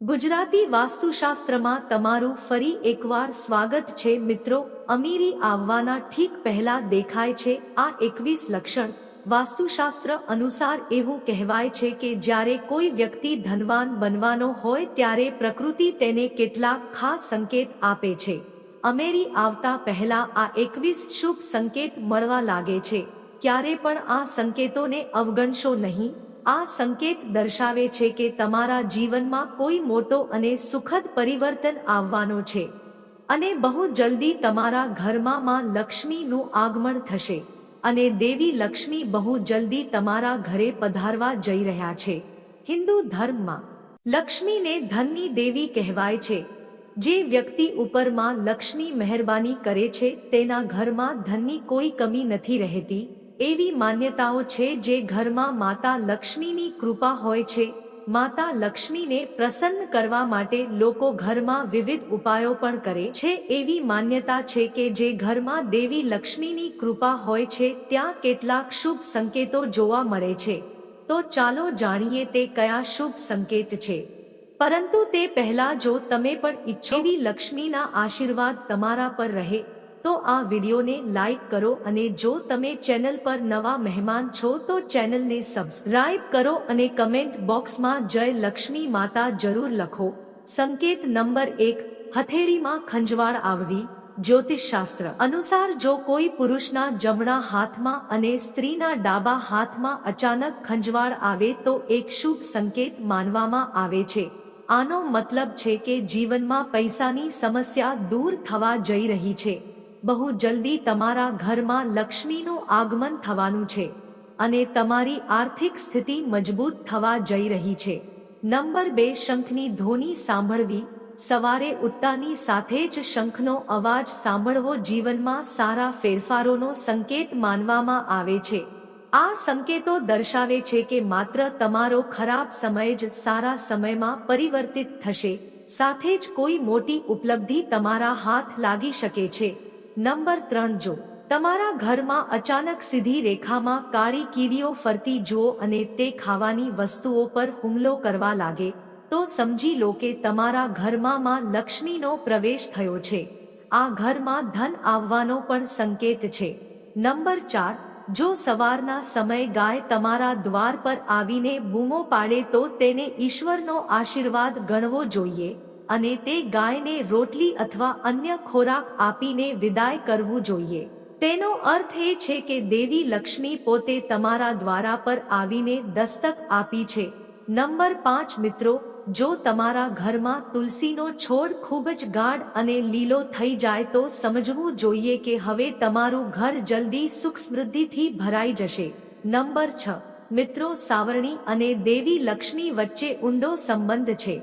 ગુજરાતી વાસ્તુશાસ્ત્રમાં તમારું ફરી એકવાર સ્વાગત છે મિત્રો. અમીરી આવવાના ઠીક પહેલા દેખાય છે આ એકવીસ લક્ષણ. વાસ્તુશાસ્ત્ર અનુસાર એવું કહેવાય છે કે જ્યારે કોઈ વ્યક્તિ ધનવાન બનવાનો હોય ત્યારે પ્રકૃતિ તેને કેટલાક ખાસ સંકેત આપે છે. અમેરી આવતા પહેલા આ એકવીસ શુભ સંકેત મળવા લાગે છે. ક્યારે પણ આ સંકેતોને અવગણશો નહીં. આ સંકેત દર્શાવે છે કે તમારા જીવનમાં કોઈ મોટો અને સુખદ પરિવર્તન આવવાનો છે અને બહુ જલ્દી તમારા ઘરમાં માં લક્ષ્મીનું આગમન થશે અને દેવી લક્ષ્મી બહુ જલ્દી તમારા ઘરે પધારવા જઈ રહ્યા છે. હિન્દુ ધર્મમાં લક્ષ્મીને ધનની દેવી કહેવાય છે. જે વ્યક્તિ ઉપરમાં લક્ષ્મી મહેરબાની કરે છે, તેના ઘરમાં ધનની કોઈ કમી નથી રહેતી એવી માન્યતાઓ છે જે ઘરમાં માતા લક્ષ્મીની કૃપા હોય છે. માતા લક્ષ્મીને પ્રસન્ન કરવા માટે લોકો ઘરમાં વિવિધ ઉપાયો પણ કરે છે. એવી માન્યતા છે કે જે ઘરમાં દેવી લક્ષ્મીની કૃપા હોય છે, ત્યાં કેટલાક શુભ સંકેતો જોવા મળે છે. તો ચાલો જાણીએ તે કયા શુભ સંકેત છે. પરંતુ તે પહેલા જો તમે પણ ઈચ્છો લક્ષ્મીના આશીર્વાદ તમારા પર રહે. તો આ વિડીયોને લાઈક કરો અને જો તમે ચેનલ પર નવા મહેમાન છો તો ચેનલને સબસ્ક્રાઇબ કરો અને કમેન્ટ બોક્સમાં જય લક્ષ્મી માતા જરૂર લખો. સંકેત નંબર એક, હથેળીમાં ખંજવાળ આવવી, જ્યોતિષશાસ્ત્ર. અનુસાર જો કોઈ પુરુષના જમણા હાથમાં અને સ્ત્રીના ડાબા હાથમાં અચાનક ખંજવાળ આવે તો એક શુભ સંકેત માનવામાં આવે છે. આનો મતલબ છે કે જીવનમાં પૈસાની સમસ્યા દૂર થવા જઈ રહી છે. બહુ જલ્દી તમારા ઘરમાં લક્ષ્મીનું આગમન થવાનું છે અને તમારી આર્થિક સ્થિતિ મજબૂત થવા જઈ રહી છે. નંબર બે, શંખની ધ્વનિ સાંભળવી. સવારે ઉઠતાની સાથે જ શંખનો અવાજ સાંભળવો જીવનમાં સારા ફેરફારોનો સંકેત માનવામાં આવે છે. આ સંકેતો દર્શાવે છે કે માત્ર તમારો ખરાબ સમય જ સારા સમયમાં પરિવર્તિત થશે, સાથે જ કોઈ મોટી ઉપલબ્ધિ તમારા હાથ લાગી શકે છે. નંબર ત્રણ જો, તમારા ઘરમાં અચાનક સીધી રેખામાં કાળી કીડીઓ ફરતી જુઓ અને તે ખાવાની વસ્તુઓ પર હુમલો કરવા લાગે, તો સમજી લો કે તમારા ઘરમાં લક્ષ્મીનો પ્રવેશ થયો છે. આ ઘરમાં ધન આવવાનો પણ સંકેત છે. નંબર ચાર, જો સવારના સમય ગાય તમારા દ્વાર પર આવીને બૂમો પાડે તો તેને ઈશ્વરનો આશીર્વાદ ગણવો જોઈએ. અને તે ગાયને રોટલી અથવા અન્ય ખોરાક આપીને વિદાય કરવું જોઈએ. તેનો અર્થ એ છે કે દેવી લક્ષ્મી પોતે તમારા દ્વારા પર આવીને દસ્તક આપી છે. નંબર પાંચ મિત્રો, જો તમારા ઘરમાં તુલસીનો છોડ ખૂબ જ ગાઢ અને લીલો થઈ જાય તો સમજવું જોઈએ કે હવે તમારું ઘર જલ્દી સુખ સમૃદ્ધિથી ભરાઈ જશે. નંબર છ મિત્રો, સાવરણી અને દેવી લક્ષ્મી વચ્ચે ઊંડો સંબંધ છે.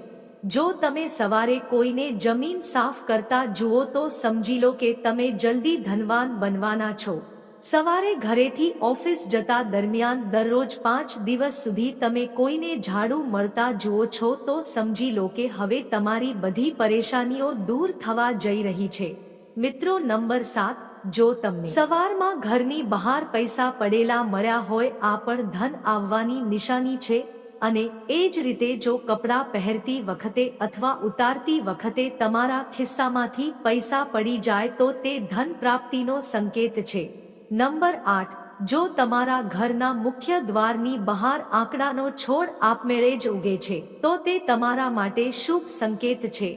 જો તમે સવારે કોઈને જમીન સાફ કરતા જુઓ તો સમજી લો કે તમે જલ્દી ધનવાન બનવાના છો. સવારે ઘરેથી ઓફિસ જતા દરમિયાન દરરોજ પાંચ દિવસ સુધી તમે કોઈને ઝાડુ મળતા જુઓ છો તો સમજી લો કે હવે તમારી બધી પરેશાનીઓ દૂર થવા જઈ રહી છે. મિત્રો નંબર સાત, જો તમને સવારમાં ઘરની બહાર પૈસા પડેલા મળ્યા હોય, આ પણ ધન આવવાની નિશાની છે. અને એ જ રીતે જો કપડાં પહેરતી વખતે અથવા ઉતારતી વખતે તમારા ખિસ્સામાંથી પૈસા પડી જાય તો તે ધન પ્રાપ્તિનો સંકેત છે. નંબર આઠ. જો તમારા ઘરના મુખ્ય દ્વારની બહાર આંકડાનો છોડ આપમેળે જ ઉગે છે, તો તે તમારા માટે શુભ સંકેત છે.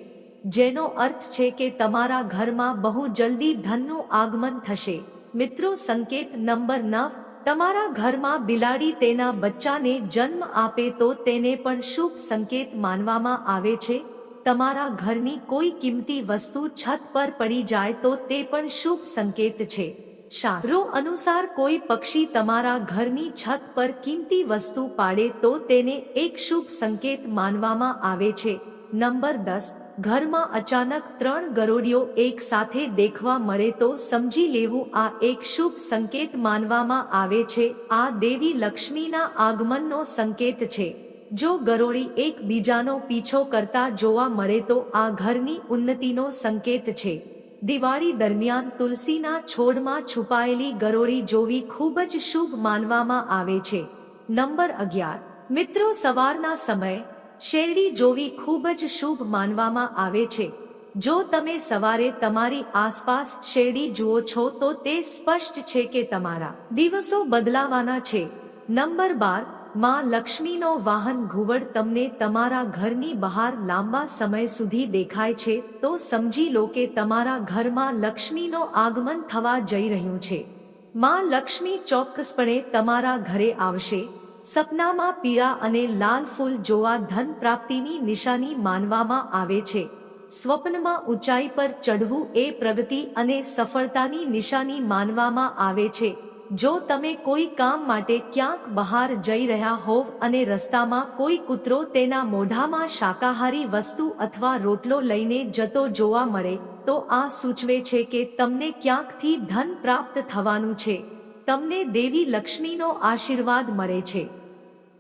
જેનો અર્થ છે કે તમારા ઘરમાં બહુ જલ્દી ધનનું આગમન થશે. મિત્રો, સંકેત નંબર નવ. તમારા ઘરમાં બિલાડી તેના બચ્ચાને જન્મ આપે તો તેને પણ શુભ સંકેત માનવામાં આવે છે. તમારા ઘરની કોઈ કિંમતી વસ્તુ છત પર પડી જાય તો તે પણ શુભ સંકેત છે. શાસ્ત્રો અનુસાર કોઈ પક્ષી તમારા ઘરની છત પર કિંમતી વસ્તુ પાડે તો તેને એક શુભ સંકેત માનવામાં આવે છે. નંબર દસ. ઘરમાં અચાનક ત્રણ ગરોડીઓ એક સાથે દેખવા મળે તો સમજી લેવું આ એક શુભ સંકેત માનવામાં આવે છે. આ દેવી લક્ષ્મીના આગમનનો સંકેત છે. જો ગરોળી એકબીજાનો પીછો કરતા જોવા મળે તો આ ઘરની ઉન્નતિનો સંકેત છે. દિવાળી દરમિયાન તુલસીના છોડમાં છુપાયેલી ગરોળી જોવી ખૂબ જ શુભ માનવામાં આવે છે. નંબર અગિયાર. મિત્રો, સવારના સમય શેરડી જોવી ખૂબ જ શુભ માનવામાં આવે છે. જો તમે સવારે તમારી આસપાસ શેરડી જુઓ છો તો તે સ્પષ્ટ છે કે તમારા દિવસો બદલાવાના છે. નંબર બાર, માં લક્ષ્મીનો વાહન ઘુવડ તમને તમારા ઘરની બહાર લાંબા સમય સુધી દેખાય છે, તો સમજી લો કે તમારા ઘરમાં લક્ષ્મીનો આગમન થવા જઈ રહ્યું છે. માં લક્ષ્મી ચોક્કસપણે તમારા ઘરે આવશે સપનામાં પીળા અને લાલ ફૂલ જોવા ધન પ્રાપ્તિની નિશાની માનવામાં આવે છે. સ્વપ્નમાં ઊંચાઈ પર ચઢવું એ પ્રગતિ અને સફળતાની નિશાની માનવામાં આવે છે. જો તમે કોઈ કામ માટે ક્યાંક બહાર જઈ રહ્યા હોવ અને રસ્તામાં કોઈ કૂતરો તેના મોઢામાં શાકાહારી વસ્તુ અથવા રોટલો લઈને જતો જોવા મળે, તો આ સૂચવે છે કે તમને ક્યાંકથી ધન પ્રાપ્ત થવાનું છે. તમને દેવી લક્ષ્મીનો આશીર્વાદ મળે છે.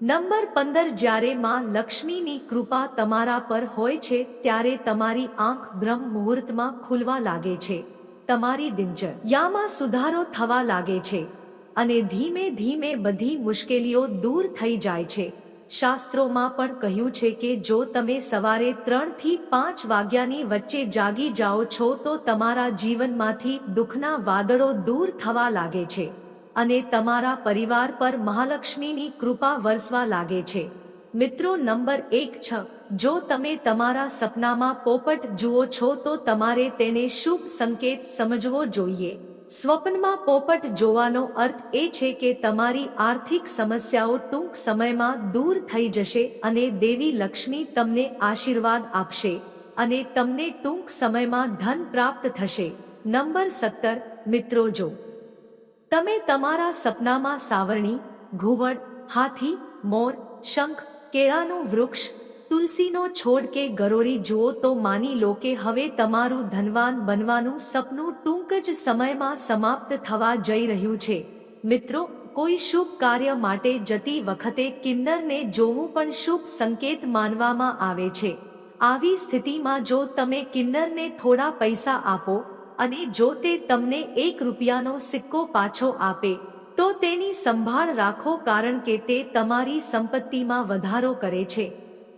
નંબર પંદર, જ્યારે માં લક્ષ્મીની કૃપા તમારા પર હોય છે, ત્યારે તમારી આંખ બ્રહ્મ મુહૂર્તમાં ખુલવા લાગે છે. તમારી દિનચર્યામાં સુધારો થવા લાગે છે. અને ધીમે ધીમે બધી મુશ્કેલીઓ દૂર થઈ જાય છે. શાસ્ત્રોમાં પણ કહ્યું છે કે, જો તમે સવારે ત્રણથી પાંચ વાગ્યાની વચ્ચે જાગી જાઓ છો, તો તમારા જીવનમાંથી દુઃખના વાદળો દૂર થવા લાગે છે. અને તમારા પરિવાર પર મહાલક્ષ્મીની કૃપા વરસવા લાગે છે. મિત્રો નંબર એક છ, જો તમે તમારા સપનામાં પોપટ જુઓ છો તો તમારે તેને શુભ સંકેત સમજવો જોઈએ. સ્વપ્નમાં પોપટ જોવાનો અર્થ એ છે કે તમારી આર્થિક સમસ્યાઓ ટૂંક સમયમાં દૂર થઈ જશે અને દેવી લક્ષ્મી તમને આશીર્વાદ આપશે અને તમને ટૂંક સમયમાં ધન પ્રાપ્ત થશે. નંબર સત્તર, મિત્રો જો તમે તમારા સપનામાં સાવરણી ઘુવડ હાથી, મોર, શંખ, કેળાનું વૃક્ષ, તુલસીનો છોડ કે ગરોળી જુઓ તો માની લો કે હવે તમારું ધનવાન બનવાનું સપનું ટૂંક જ સમયમાં સમાપ્ત થવા જઈ રહ્યું છે. મિત્રો, કોઈ શુભ કાર્ય માટે જતી વખતે કિન્નરને જોવું પણ શુભ સંકેત માનવામાં આવે છે. આવી સ્થિતિમાં જો તમે કિન્નરને થોડા પૈસા આપો અને જો તે તમને એક રૂપિયાનો સિક્કો પાછો આપે, તો તેની સંભાળ રાખો કારણ કે તે તમારી સંપત્તિમાં વધારો કરે છે.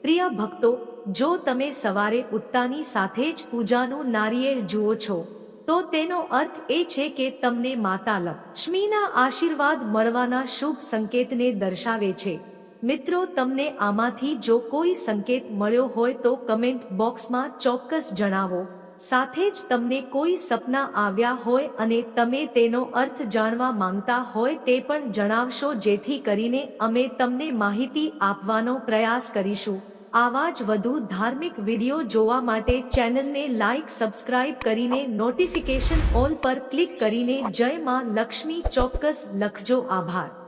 પ્રિય ભક્તો, જો તમે સવારે ઉઠતાની સાથે જ પૂજાનું નારિયેળ જુઓ છો, તો તેનો અર્થ એ છે કે તમને માતા લક્ષ્મીના આશીર્વાદ મળવાના શુભ સંકેતને દર્શાવે છે. મિત્રો, તમને આમાંથી જો કોઈ સંકેત મળ્યો હોય તો કમેન્ટ બોક્સમાં ચોક્કસ જણાવો. સાથે જ તમને કોઈ સપના આવ્યા હોય અને તમે તેનો અર્થ જાણવા માંગતા હોય તે પણ જણાવશો જેથી કરીને અમે તમને માહિતી આપવાનો પ્રયાસ કરીશું. આવા જ વધુ ધાર્મિક વીડિયો જોવા માટે ચેનલને લાઇક સબસ્ક્રાઇબ કરીને નોટિફિકેશન ઓલ પર ક્લિક કરીને જય માં લક્ષ્મી ચોક્કસ લખજો. આભાર.